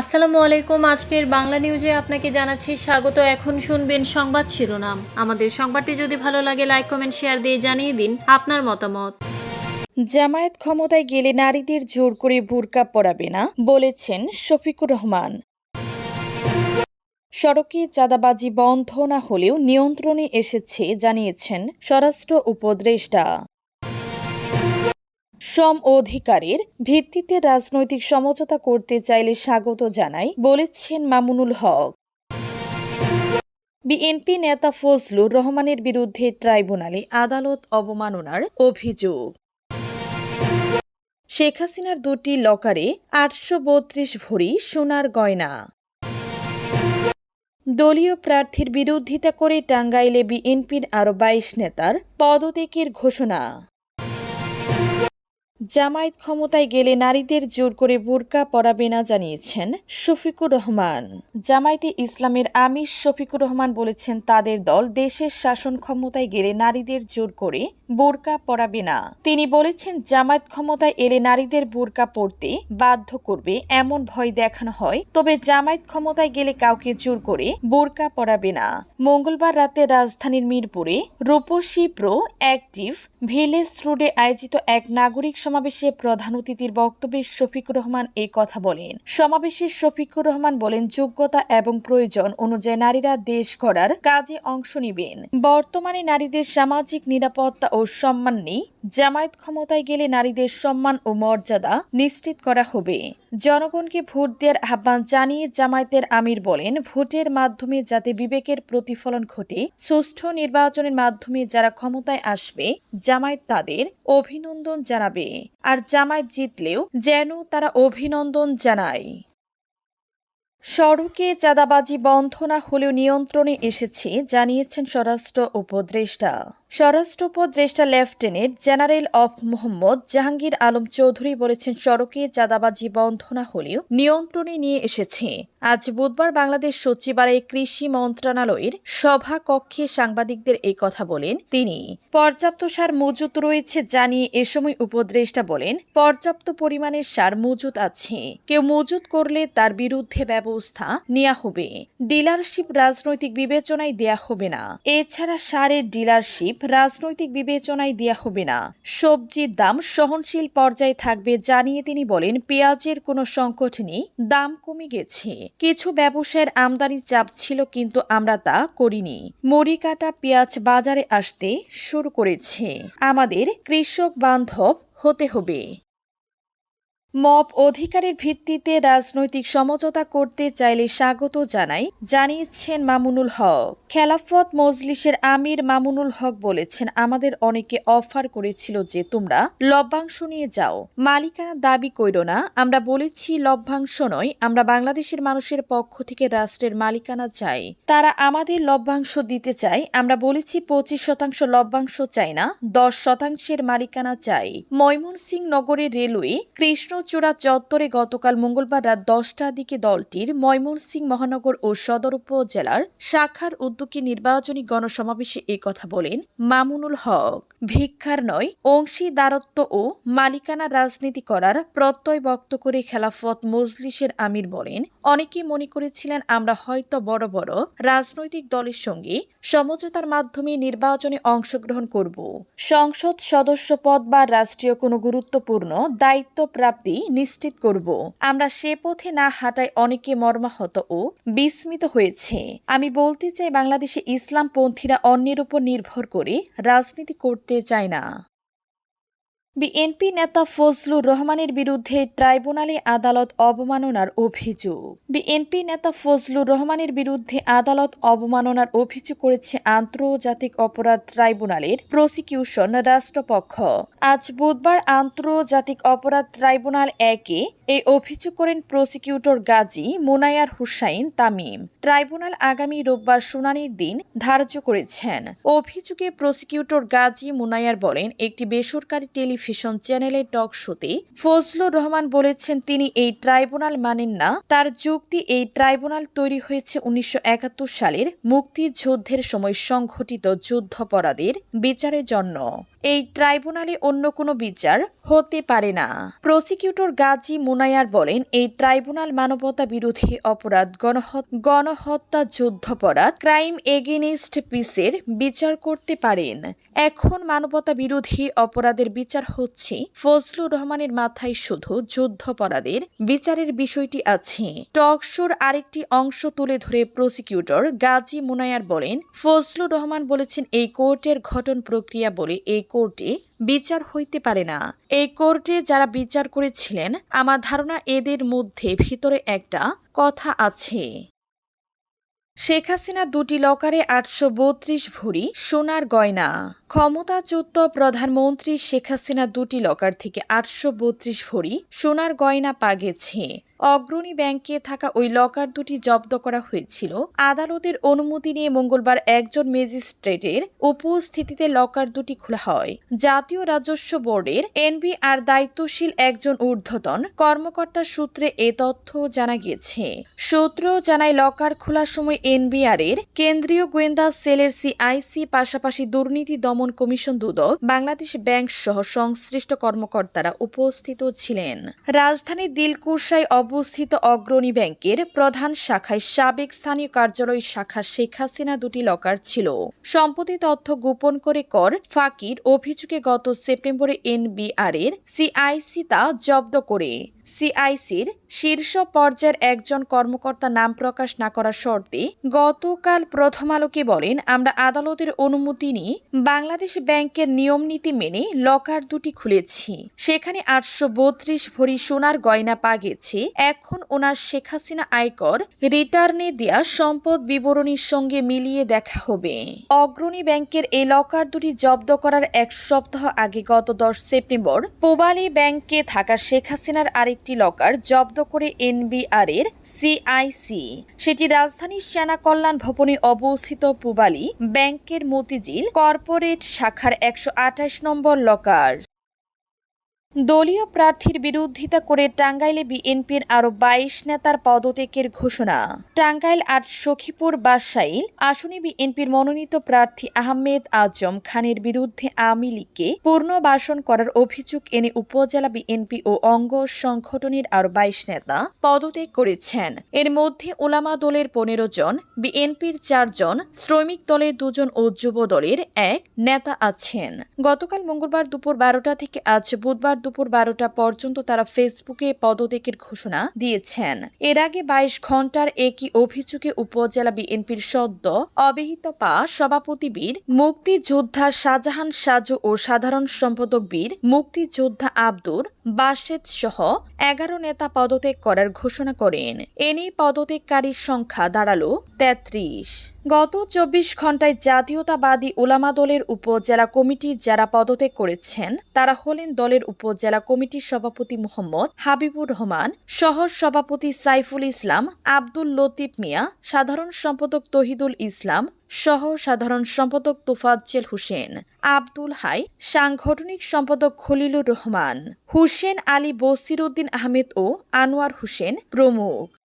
আসসালামু আলাইকুম। আজকের বাংলা নিউজে আপনাকে জানাচ্ছি স্বাগত। এখন শুনবেন সংবাদ শিরোনাম। আমাদের সংবাদটি যদি ভালো লাগে লাইক কমেন্ট শেয়ার দিয়ে জানিয়ে দিন আপনার মতামত। জামায়াত ক্ষমতায় গেলে নারীদের জোর করে বুরকা পরাবে না, বলেছেন শফিকুর রহমান। সড়কে চাঁদাবাজি বন্ধ না হলেও নিয়ন্ত্রণে এসেছে, জানিয়েছেন স্বরাষ্ট্র উপদেষ্টা। সম অধিকারের ভিত্তিতে রাজনৈতিক সমঝোতা করতে চাইলে স্বাগত জানাই বলেছেন মামুনুল হক। বিএনপি নেতা ফজলুর রহমানের বিরুদ্ধে ট্রাইব্যুনালে আদালত অবমাননার অভিযোগ। শেখ হাসিনার দুটি লকারে আটশো বত্রিশ ভরি সোনার গয়না। দলীয় প্রার্থীর বিরোধিতা করে টাঙ্গাইলে বিএনপির আরও বাইশ নেতার পদত্যাগের ঘোষণা। জামায়াত ক্ষমতায় গেলে নারীদের জোর করে বোরকা পরাবে না জানিয়েছেন শফিকুর রহমান। জামায়াতে ইসলামের আমির শফিকুর রহমান বলেছেন, তাদের দল দেশের শাসন ক্ষমতায় গেলে নারীদের জোর করে বোরকা পরাবে না। তিনি বলেছেন, জামায়াত ক্ষমতায় এলে নারীদের বোরকা পরতে বাধ্য করবে, এমন ভয় দেখানো হয়। তবে জামায়াত ক্ষমতায় গেলে কাউকে জোর করে বোরকা পরাবে না। মঙ্গলবার রাতে রাজধানীর মিরপুরে রূপসী প্রো অ্যাক্টিভ ভিলেজ রোডে আয়োজিত এক নাগরিক সমাবেশে প্রধান অতিথির বক্তব্যে শফিকুর রহমান এই কথা বলেন। সমাবেশে শফিকুর রহমান বলেন, যোগ্যতা এবং প্রয়োজন অনুযায়ী নারীরা দেশ গড়ার কাজে অংশ নেবেন। বর্তমানে নারীদের সামাজিক নিরাপত্তা ও সম্মান নেই। জামায়াত ক্ষমতায় গেলে নারীদের সম্মান ও মর্যাদা নিশ্চিত করা হবে। জনগণকে ভোট দেওয়ার আহ্বান জানিয়ে জামায়াতের আমির বলেন, ভোটের মাধ্যমে যাতে বিবেকের প্রতিফলন ঘটে, সুষ্ঠু নির্বাচনের মাধ্যমে যারা ক্ষমতায় আসবে, জামায়াত তাদের অভিনন্দন জানাবে। আর জামায়াত জিতলেও যেন তারা অভিনন্দন জানায়। সড়কে চাঁদাবাজি বন্ধ না হলেও নিয়ন্ত্রণে এসেছে, জানিয়েছেন স্বরাষ্ট্র উপদেষ্টা। স্বরাষ্ট্র উপদেষ্টা লেফটেন্যান্ট জেনারেল অফ মোহাম্মদ জাহাঙ্গীর আলম চৌধুরী বলেছেন, সড়কে চাঁদাবাজি বন্ধ না হলেও নিয়ন্ত্রণে নিয়ে এসেছে। আজ বুধবার বাংলাদেশ সচিবালয়ে কৃষি মন্ত্রণালয়ের সভা কক্ষে সাংবাদিকদের এই কথা বলেন তিনি। পর্যাপ্ত সার মজুত রয়েছে জানিয়ে এ সময় উপদেষ্টা বলেন, পর্যাপ্ত পরিমাণে সার মজুত আছে। কেউ মজুত করলে তার বিরুদ্ধে ব্যবস্থা নেওয়া হবে। ডিলারশিপ রাজনৈতিক বিবেচনায় দেয়া হবে না। এছাড়া সারের ডিলারশিপ রাজনৈতিক বিবেচনায় দেয়া হবে না। সবজির দাম সহনশীল পর্যায়ে থাকবে জানিয়ে তিনি বলেন, পেঁয়াজের কোনো সংকট নেই, দাম কমে গেছে। কিছু ব্যবসায়ের আমদানি চাপ ছিল কিন্তু আমরা তা করিনি। মরিকাটা কাটা পেঁয়াজ বাজারে আসতে শুরু করেছে। আমাদের কৃষক বান্ধব হতে হবে। মব অধিকারের ভিত্তিতে রাজনৈতিক সমঝোতা করতে চাইলে স্বাগত জানাই। জানিয়েছেন মামুনুল হক। খেলাফত মজলিসের আমির মামুনুল হক বলেছেন, আমাদের অনেকে অফার করেছিল যে তোমরা লভ্যাংশ নিয়ে যাও। মালিকানা দাবি কইর না। আমরা বলেছি লভ্যাংশ নয়। আমরা বাংলাদেশের মানুষের পক্ষ থেকে রাষ্ট্রের মালিকানা চাই। তারা আমাদের লভ্যাংশ দিতে চাই আমরা বলেছি পঁচিশ শতাংশ লভ্যাংশ চাই না। দশ শতাংশের মালিকানা চাই। ময়মনসিংহ নগরের রেলওয়ে কৃষ্ণচূড়া চত্বরে গতকাল মঙ্গলবার রাত দশটার দিকে দলটির ময়মনসিংহ মহানগর ও সদর উপজেলার শাখার উদ্যোগে নির্বাচনী গণসমাবেশে এ কথা বলেন মামুনুল হক। ভিক্ষার নয়, অংশীদারত্ব ও মালিকানা রাজনীতি করার প্রত্যয় ব্যক্ত করে খেলাফত মজলিসের আমির বলেন অনেকে মনে করেছিলেন আমরা হয়তো বড় বড় রাজনৈতিক দলের সঙ্গে সমঝোতার মাধ্যমে নির্বাচনে অংশগ্রহণ করব। সংসদ সদস্য পদ বা রাষ্ট্রীয় কোনো গুরুত্বপূর্ণ দায়িত্ব প্রাপ্তি নিশ্চিত করব। আমরা সে পথে না হাঁটায় অনেকে মর্মাহত ও বিস্মিত হয়েছে। আমি বলতে চাই, বাংলাদেশে ইসলামপন্থীরা অন্যের উপর নির্ভর করে রাজনীতি করতে চায় না। বিএনপি নেতা ফজলুর রহমানের বিরুদ্ধে ট্রাইব্যুনালে আদালত অবমাননার অভিযোগ। বিএনপি নেতা ফজলুর রহমানের বিরুদ্ধে আদালত অবমাননার অভিযোগ করেছে আন্তর্জাতিক অপরাধ ট্রাইব্যুনালের প্রসিকিউশন রাষ্ট্রপক্ষ। আজ বুধবার আন্তর্জাতিক অপরাধ ট্রাইব্যুনাল একে এই অভিযোগ করেন প্রসিকিউটর গাজী মুনায়ার হুসাইন তামিম। ট্রাইব্যুনাল আগামী রোববার শুনানির দিন ধার্য করেছেন। অভিযোগে প্রসিকিউটর গাজী মুনায়ার বলেন, একটি বেসরকারি টেলিভিশন চ্যানেলের টক শোতে ফজলুর রহমান বলেছেন, তিনি এই ট্রাইব্যুনাল মানেন না। তার যুক্তি, এই ট্রাইব্যুনাল তৈরি হয়েছে উনিশশো একাত্তর সালের মুক্তিযুদ্ধের সময় সংঘটিত যুদ্ধাপরাধের বিচারের জন্য। এই ট্রাইব্যুনালে অন্য কোনো বিচার হতে পারে না। প্রসিকিউটর গাজী মুনায়ার বলেন, এই ট্রাইব্যুনাল মানবতা বিরোধী অপরাধ, গণহত- গণহত্যা যুদ্ধপরাধ ক্রাইম এগেনিস্ট পিসের বিচার করতে পারেন। এখন মানবতা বিরোধী অপরাধের বিচার হচ্ছে ফজলুর রহমানের মাথায় শুধু যুদ্ধপরাধের বিচারের বিষয়টি আছে। টকশোর আরেকটি অংশ তুলে ধরে প্রসিকিউটর গাজী মুনায়ার বলেন, ফজলুর রহমান বলেছেন, এই কোর্টের ঘটন প্রক্রিয়া বলে এই কোর্টে বিচার হইতে পারে না। এই কোর্টে যারা বিচার করেছিলেন, আমার ধারণা এদের মধ্যে ভিতরে একটা কথা আছে। শেখ হাসিনা দুটি লকারে আটশো বত্রিশ ভরি সোনার গয়না। ক্ষমতাচ্যুত প্রধানমন্ত্রী শেখ হাসিনা দুটি লকার থেকে আটশো বত্রিশ ভরি সোনার গয়না পা গেছে অগ্রণী ব্যাংকে থাকা ওই লকার দুটি জব্দ করা হয়েছিল। আদালতের অনুমতি নিয়ে মঙ্গলবার একজন ম্যাজিস্ট্রেটের উপস্থিতিতে লকার দুটি খোলা হয়। জাতীয় রাজস্ব বোর্ডের এনবিআর দায়িত্বশীল একজন ঊর্ধ্বতন কর্মকর্তার সূত্রে এ তথ্য জানা গিয়েছে। সূত্র জানায়, লকার খোলার সময় এনবিআর এর কেন্দ্রীয় গোয়েন্দা সেলের সিআইসি পাশাপাশি দুর্নীতি দমন কমিশন দুদক বাংলাদেশ ব্যাংক সহ সংশ্লিষ্ট কর্মকর্তারা উপস্থিত ছিলেন। রাজধানী দিলকুশায় অবস্থিত অগ্রণী ব্যাংকের প্রধান শাখায় সাবেক স্থানীয় কার্যালয় শাখা শেখ হাসিনা দুটি লকার ছিল। সম্পত্তি তথ্য গোপন করে কর, ফাঁকির অভিযোগে গত সেপ্টেম্বরে এনবিআর এর সিআইসি তা জব্দ করে। সিআইসির শীর্ষ পর্যায়ের একজন কর্মকর্তা নাম প্রকাশ না করার শর্তে গতকাল প্রথম আলোকে বলেন, আমরা আদালতের অনুমতি নিয়ে বাংলাদেশ ব্যাংকের নিয়ম নীতি মেনে লকার দুটি খুলেছি। সেখানে আটশো বত্রিশ ভরি সোনার গয়না পা গেছে এখন ওনার শেখ হাসিনা আয়কর রিটার্নে দেয়া সম্পদ বিবরণীর সঙ্গে মিলিয়ে দেখা হবে। অগ্রণী ব্যাংকের এই লকার দুটি জব্দ করার এক সপ্তাহ আগে গত দশ সেপ্টেম্বর, পোবালি ব্যাংকে থাকা শেখ হাসিনার আরেকটি লকার জব্দ করে এনবিআর এর সিআইসি সেটি রাজধানীর সেনা কল্যাণ ভবনে অবস্থিত পুবালি ব্যাংকের মতিঝিল কর্পোরেট শাখার একশো আঠাশ নম্বর লকার দলীয় প্রার্থীর বিরোধিতা করে টাঙ্গাইলে বিএনপির আরও বাইশ নেতার পদত্যাগের ঘোষণা। টাঙ্গাইল আট সখীপুর বাসাইল আসনে বিএনপির মনোনীত প্রার্থী আহমেদ আজম খানের বিরুদ্ধে আওয়ামী লীগকে পুনর্বাসন করার অভিযোগ এনে উপজেলা বিএনপি ও অঙ্গ সংগঠনের আরও বাইশ নেতা পদত্যাগ করেছেন। এর মধ্যে ওলামা দলের পনেরো জন, বিএনপির চারজন শ্রমিক দলের দুজন ও যুব দলের এক নেতা আছেন। গতকাল মঙ্গলবার দুপুর বারোটা থেকে আজ বুধবার দুপুর বারোটা পর্যন্ত তারা ফেসবুকে পদত্যাগের ঘোষণা দিয়েছেন। এর আগে বাইশ ঘণ্টার একই অভিযোগে উপজেলা বিএনপির সদ্য অবহিত পা সভাপতি বীর মুক্তিযোদ্ধা শাহজাহান সাজু ও সাধারণ সম্পাদক বীর মুক্তিযোদ্ধা আব্দুর বাসেদ সহ এগারো নেতা পদত্যাগ করার ঘোষণা করেন। এ নিয়ে পদত্যাগকারীর সংখ্যা দাঁড়াল তেত্রিশ। গত চব্বিশ ঘন্টায় জাতীয়তাবাদী ওলামা দলের উপজেলা কমিটি যারা পদত্যাগ করেছেন, তারা হলেন দলের উপজেলা কমিটির সভাপতি মোহাম্মদ হাবিবুর রহমান, শহর সভাপতি সাইফুল ইসলাম, আব্দুল লতিফ মিয়া, সাধারণ সম্পাদক তহিদুল ইসলাম সহ সাধারণ সম্পাদক তোফাজ্জেল হুসেন, আব্দুল হাই, সাংগঠনিক সম্পাদক খলিলুর রহমান, হুসেন আলী বসির উদ্দিন আহমেদ ও আনোয়ার হুসেন প্রমুখ।